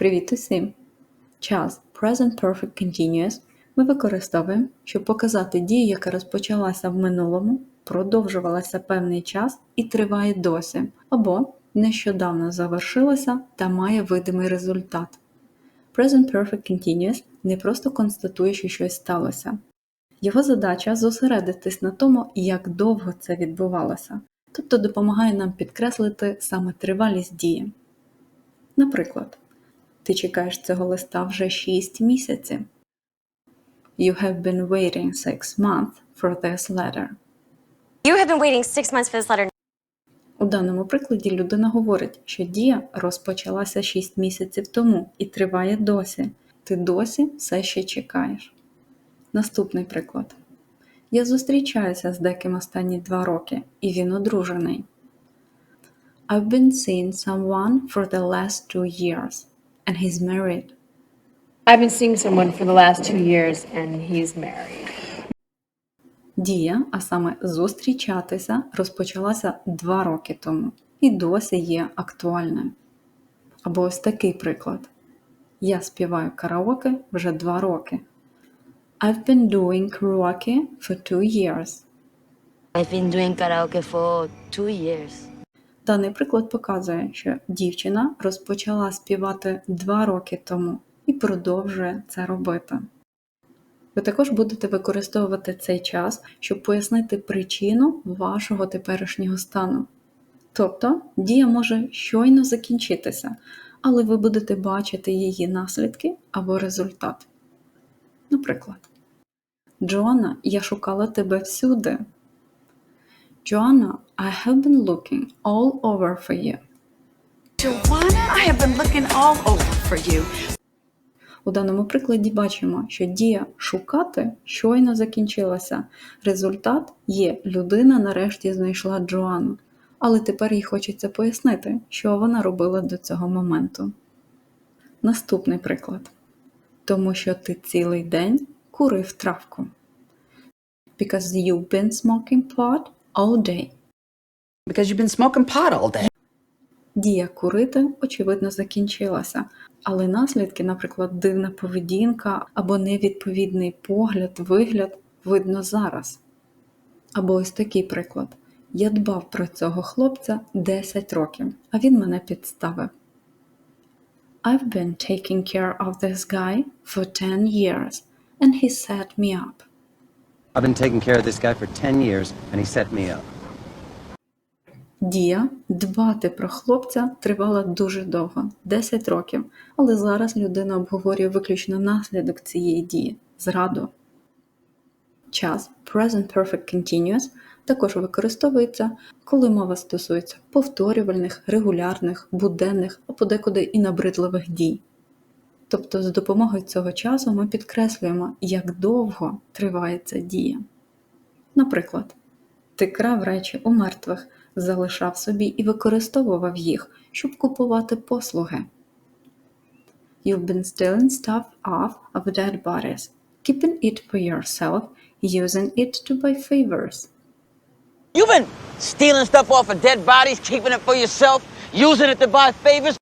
Привіт усім! Час Present Perfect Continuous ми використовуємо, щоб показати дію, яка розпочалася в минулому, продовжувалася певний час і триває досі, або нещодавно завершилася та має видимий результат. Present Perfect Continuous не просто констатує, що щось сталося. Його задача зосередитись на тому, як довго це відбувалося, тобто допомагає нам підкреслити саме тривалість дії. Наприклад, ти чекаєш цього листа вже 6 місяців. You have been waiting six months for this letter. You have been waiting six months for this letter. У даному прикладі людина говорить, що дія розпочалася 6 місяців тому і триває досі. Ти досі все ще чекаєш. Наступний приклад. Я зустрічаюся з деким останні два роки, і він одружений. I've been seeing someone for the last two years, and he's married. I've been seeing someone for the last two years and he's married. Дія, а саме зустрічатися, розпочалася два роки тому і досі є актуальною. Або ось такий приклад. Я співаю караоке вже два роки. I've been doing karaoke for two years. I've been doing karaoke for two years. Даний приклад показує, що дівчина розпочала співати два роки тому і продовжує це робити. Ви також будете використовувати цей час, щоб пояснити причину вашого теперішнього стану. Тобто дія може щойно закінчитися, але ви будете бачити її наслідки або результат. Наприклад, Джоанна, я шукала тебе всюди. Joanna, I have been looking all over for you. Joanna, I have been looking all over for you. У даному прикладі бачимо, що дія шукати щойно закінчилася. Результат є людина нарешті знайшла Джоанну, але тепер їй хочеться пояснити, що вона робила до цього моменту. Наступний приклад. Тому що ти цілий день курив травку. Because you've been smoking pot all day. Because you've been smoking pot all day. Дія курити, очевидно, закінчилася, але наслідки, наприклад, дивна поведінка або невідповідний погляд, вигляд видно зараз. Або ось такий приклад. Я дбав про цього хлопця 10 років, а він мене підставив. I've been taking care of this guy for 10 years, and he set me up. I've been taking care of this guy for 10 years, and he set me up. Дія дбати про хлопця тривала дуже довго 10 років, але зараз людина обговорює виключно наслідок цієї дії зраду. Час Present Perfect Continuous також використовується, коли мова стосується повторювальних, регулярних, буденних, а подекуди і набридливих дій. Тобто, з допомогою цього часу ми підкреслюємо, як довго триває ця дія. Наприклад, ти крав речі у мертвих, залишав собі і використовував їх, щоб купувати послуги. You've been stealing stuff off of dead bodies, keeping it for yourself, using it to buy favors. You've been stealing stuff off of dead bodies, keeping it for yourself, using it to buy favors.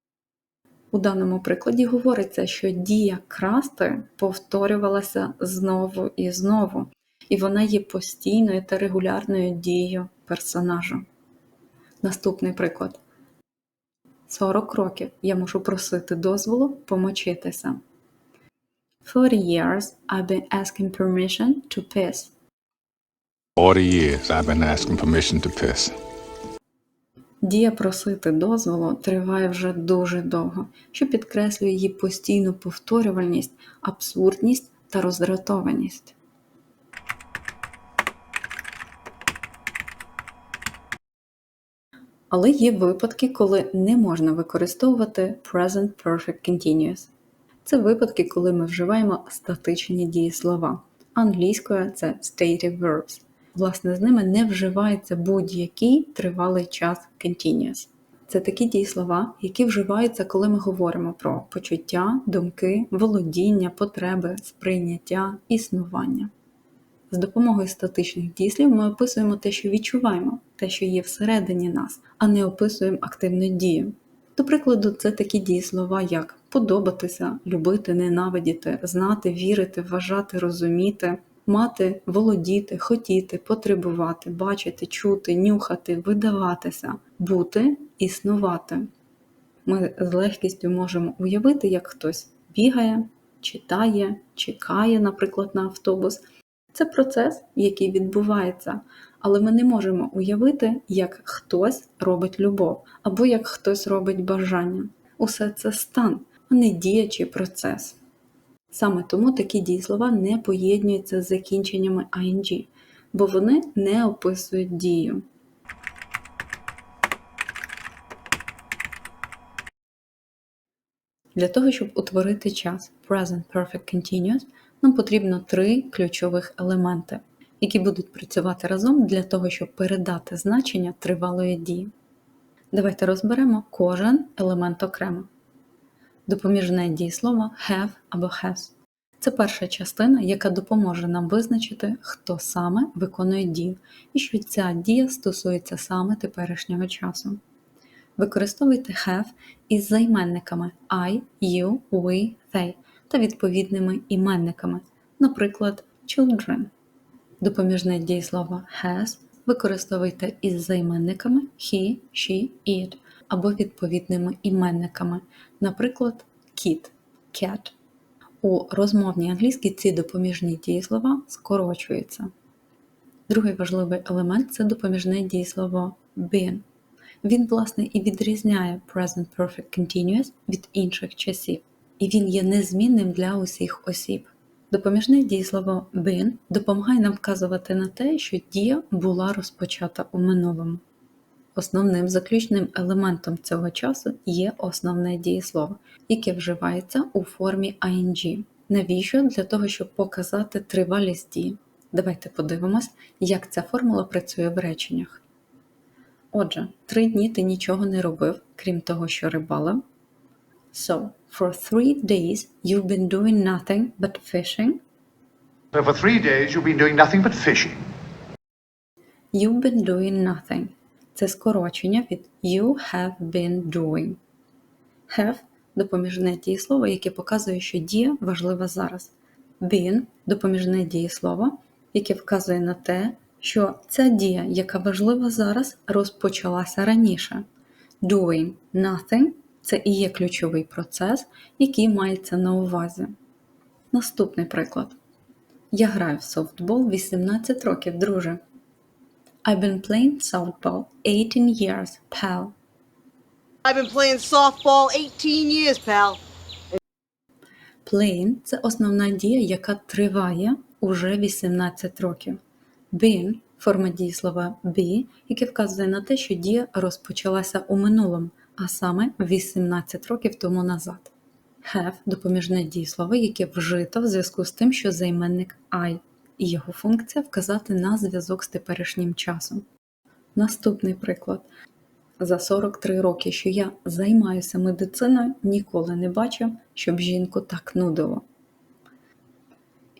У даному прикладі говориться, що дія красти повторювалася знову і знову, і вона є постійною та регулярною дією персонажа. Наступний приклад. 40 років я мушу просити дозволу помочитися. For years I've been asking permission to piss. 40 years I've been asking permission to piss. Дія просити дозволу триває вже дуже довго, що підкреслює її постійну повторювальність, абсурдність та роздратованість. Але є випадки, коли не можна використовувати Present Perfect Continuous. Це випадки, коли ми вживаємо статичні дієслова. Англійською це stative verbs. Власне, з ними не вживається будь-який тривалий час continuous. Це такі дієслова, які вживаються, коли ми говоримо про почуття, думки, володіння, потреби, сприйняття, існування. З допомогою статичних дієслів ми описуємо те, що відчуваємо, те, що є всередині нас, а не описуємо активну дію. До прикладу, це такі дієслова, як подобатися, любити, ненавидіти, знати, вірити, вважати, розуміти, мати, володіти, хотіти, потребувати, бачити, чути, нюхати, видаватися, бути, існувати. Ми з легкістю можемо уявити, як хтось бігає, читає, чекає, наприклад, на автобус. Це процес, який відбувається, але ми не можемо уявити, як хтось робить любов або як хтось робить бажання. Усе це стан, а не діячий процес. Саме тому такі дієслова не поєднуються з закінченнями ing, бо вони не описують дію. Для того, щоб утворити час Present Perfect Continuous, нам потрібно три ключових елементи, які будуть працювати разом для того, щоб передати значення тривалої дії. Давайте розберемо кожен елемент окремо. Допоміжне дієслово have або has. Це перша частина, яка допоможе нам визначити, хто саме виконує дію, і що ця дія стосується саме теперішнього часу. Використовуйте have із займенниками I, you, we, they та відповідними іменниками, наприклад, children. Допоміжне дієслово has використовуйте із займенниками he, she, it або відповідними іменниками, наприклад, kid, cat. У розмовній англійській ці допоміжні дієслова скорочуються. Другий важливий елемент це допоміжне дієслово been. Він, власне, і відрізняє Present Perfect Continuous від інших часів, і він є незмінним для усіх осіб. Допоміжне дієслово been допомагає нам вказувати на те, що дія була розпочата у минулому. Основним заключним елементом цього часу є основне дієслово, яке вживається у формі ing. Навіщо? Для того, щоб показати тривалість дії. Давайте подивимось, як ця формула працює в реченнях. Отже, три дні ти нічого не робив, крім того, що рибалив. So, for three days you've been doing nothing but fishing. So for three days you've been doing nothing but fishing. You've been doing nothing. Це скорочення від you have been doing. Have – допоміжне дієслово, яке показує, що дія важлива зараз. Been – допоміжне дієслово, яке вказує на те, що ця дія, яка важлива зараз, розпочалася раніше. Doing nothing – це і є ключовий процес, який мається на увазі. Наступний приклад. Я граю в софтбол 18 років, друже. I've been playing softball 18 years, pal. I've been playing softball 18 years, pal. Playing – це основна дія, яка триває уже 18 років. Been – форма дієслова be, яке вказує на те, що дія розпочалася у минулому, а саме 18 років тому назад. Have – допоміжне дієслово, яке вжито в зв'язку з тим, що займенник I, і його функція вказати на зв'язок з теперішнім часом. Наступний приклад. За 43 роки, що я займаюся медициною, ніколи не бачив, щоб жінку так нудило.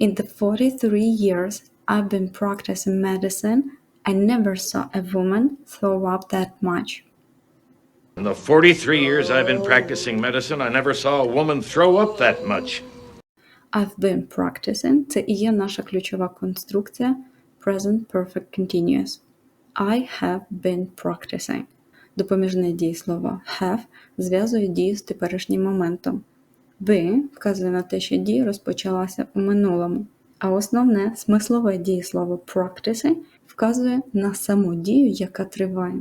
In the 43 years I've been practicing medicine, I never saw a woman throw up that much. In the 43 years I've been practicing medicine, I never saw a woman throw up that much. I've been practicing – це і є наша ключова конструкція Present Perfect Continuous. I have been practicing. Допоміжне дієслово have зв'язує дію з теперішнім моментом. Be вказує на те, що дія розпочалася у минулому. А основне смислове дієслово practicing вказує на саму дію, яка триває.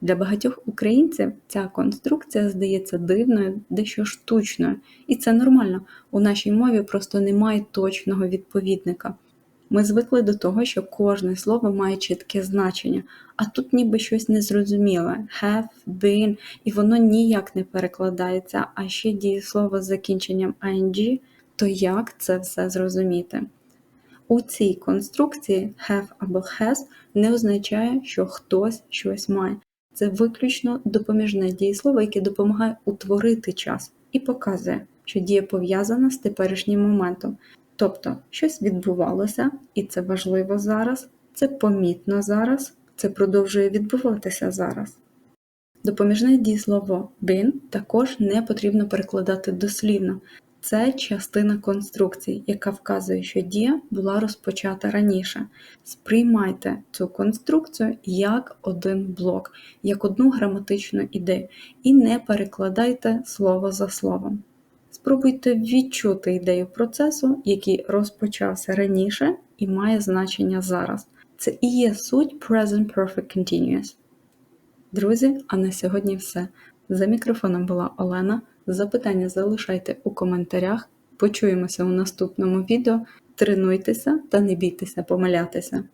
Для багатьох українців ця конструкція здається дивною, дещо штучною, і це нормально. У нашій мові просто немає точного відповідника. Ми звикли до того, що кожне слово має чітке значення, а тут ніби щось незрозуміле have, been, і воно ніяк не перекладається, а ще дієслово з закінченням ing, то як це все зрозуміти? У цій конструкції have або has не означає, що хтось щось має. Це виключно допоміжне дієслово, яке допомагає утворити час і показує, що дія пов'язана з теперішнім моментом. Тобто щось відбувалося, і це важливо зараз, це помітно зараз, це продовжує відбуватися зараз. Допоміжне дієслово been також не потрібно перекладати дослівно. Це частина конструкції, яка вказує, що дія була розпочата раніше. Сприймайте цю конструкцію як один блок, як одну граматичну ідею, і не перекладайте слово за словом. Спробуйте відчути ідею процесу, який розпочався раніше і має значення зараз. Це і є суть Present Perfect Continuous. Друзі, а на сьогодні все. За мікрофоном була Олена. Запитання залишайте у коментарях. Почуємося у наступному відео. Тренуйтеся та не бійтеся помилятися.